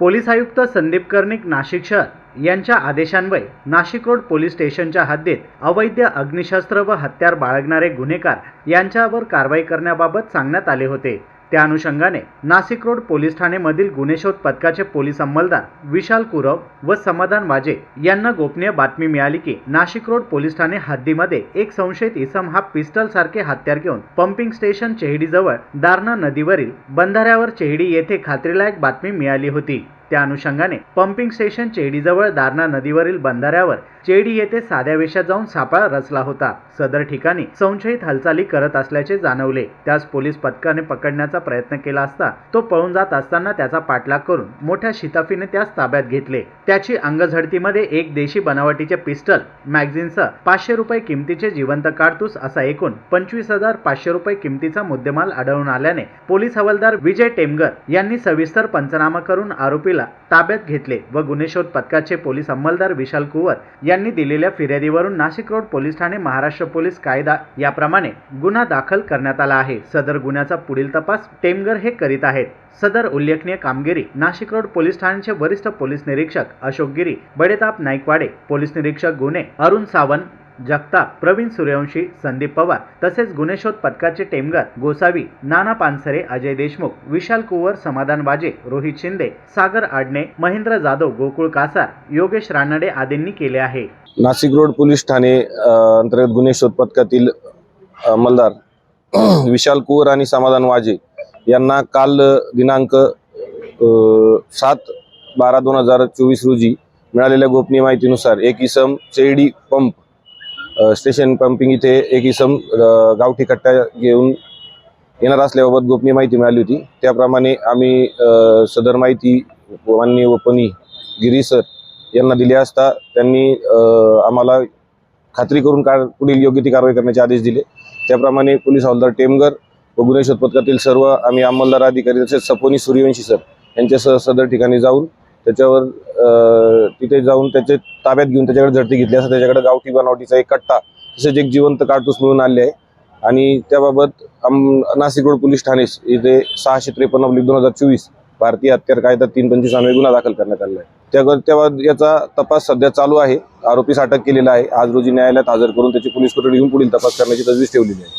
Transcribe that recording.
Police आयुक्त संदीप कर्णिक नाशिक शहर यांच्या आदेशान्वये नाशिक रोड पोलीस स्टेशनच्या हद्दीत अवैध अग्निशस्त्र व हत्यार बाळगणारे गुन्हेगार यांच्यावर कारवाई करण्याबाबत सांगण्यात आले होते. त्या अनुषंगाने नाशिक रोड पोलीस ठाणेमधील गुन्हेशोध पथकाचे पोलीस अंमलदार विशाल कुरव व समाधान वाजे यांना गोपनीय बातमी मिळाली की नाशिक रोड पोलीस ठाणे हद्दीमध्ये एक संशयित इसम हा पिस्टल सारखे हत्यार घेऊन पंपिंग स्टेशन चेहडीजवळ दारणा नदीवरील बंधाऱ्यावर चेहडी येथे खात्रीलायक बातमी मिळाली होती. त्या अनुषंगाने पंपिंग स्टेशन चेहडीजवळ दारणा नदीवरील बंधाऱ्यावर चेडी येथे साध्या वेशात जाऊन सापळा रचला होता. सदर ठिकाणी संशयित हालचाली करत असल्याचे जाणवले. त्यास पोलीस पथकाने पकडण्याचा प्रयत्न केला असता तो पळून जात असताना त्याचा पाठलाग करून मोठ्या शिताफीने त्यास ताब्यात घेतले. त्याची अंगझडतीमध्ये एक देशी बनावटीचे पिस्टल मॅगझिनसह पाचशे रुपये किमतीचे जिवंत काडतूस असा एकूण पंचवीस हजार पाचशे रुपये किमतीचा मुद्देमाल आढळून आल्याने पोलीस हवालदार विजय टेमगर यांनी सविस्तर पंचनामा करून आरोपीला ताब्यात घेतले व गुन्हे शोध पथकाचे पोलीस अंमलदार विशाल कुवर यांनी दिलेल्या फिर्यादीवरून नाशिक रोड पोलीस ठाणे महाराष्ट्र पोलीस कायदा याप्रमाणे गुन्हा दाखल करण्यात आला आहे. सदर गुन्ह्याचा पुढील तपास टेमगर हे करीत आहेत. सदर उल्लेखनीय कामगिरी नाशिक रोड पोलीस ठाण्याचे वरिष्ठ पोलीस निरीक्षक अशोक गिरी बडेताप नाईकवाडे पोलीस निरीक्षक गुन्हे अरुण सावंत जगताप प्रवीण सूर्यवंशी संदीप पवार तसेच गुन्हे पथकाचे टेमगर गोसावी नाना पानसरे अजय देशमुख विशाल कुवर समाधान वाजे रोहित शिंदे सागर आडणे महेंद्र जाधव गोकुळ कासार योगेश रानडे आदींनी केले आहे. नाशिक रोड पोलीस ठाणे अंतर्गत गुन्हे शोध पथकातील अंमलदार विशाल कुवर आणि समाधान वाजे यांना काल दिनांक सात बारा दोन हजार चोवीस रोजी मिळालेल्या गोपनीय माहितीनुसार एक इसम चेडी पंप स्टेशन पंपिंग इथे एक इसम गावठी कट्टा घेऊन येणार असल्याबाबत गोपनीय माहिती मिळाली होती. त्याप्रमाणे आम्ही सदर माहिती माननीय वपनी गिरी सर यांना दिली असता त्यांनी आम्हाला खात्री करून का पुढील योग्य ती कारवाई करण्याचे आदेश दिले. त्याप्रमाणे पोलीस हवालदार टेमगर व गुन्हे शोध पथकातील सर्व आम्ही अंमलदार अधिकारी तसेच सपोनी सूर्यवंशी सर यांच्यासह सदर ठिकाणी जाऊन त्याच्यावर तिथे जाऊन त्याचे ताब्यात घेऊन त्याच्याकडे झडती घेतली. असं त्याच्याकडे गावठी बनावटीचा एक कट्टा तसेच एक जिवंत काडतूस मिळून आले आहे. आणि त्याबाबत आम नाशिक रोड पोलीस ठाणे इथे सहाशे त्रेपन्न अब्लिक दोन हजार चोवीस भारतीय हत्यार कायदा तीन पंचवीस अन्वये गुन्हा दाखल करण्यात आला आहे. त्या तेव्हा याचा तपास सध्या चालू आहे. आरोपीस अटक केलेला आहे. आज रोजी न्यायालयात हजर करून त्याची पोलीस कोठडी घेऊन पुढील तपास करण्याची तजवीज ठेवलेली आहे.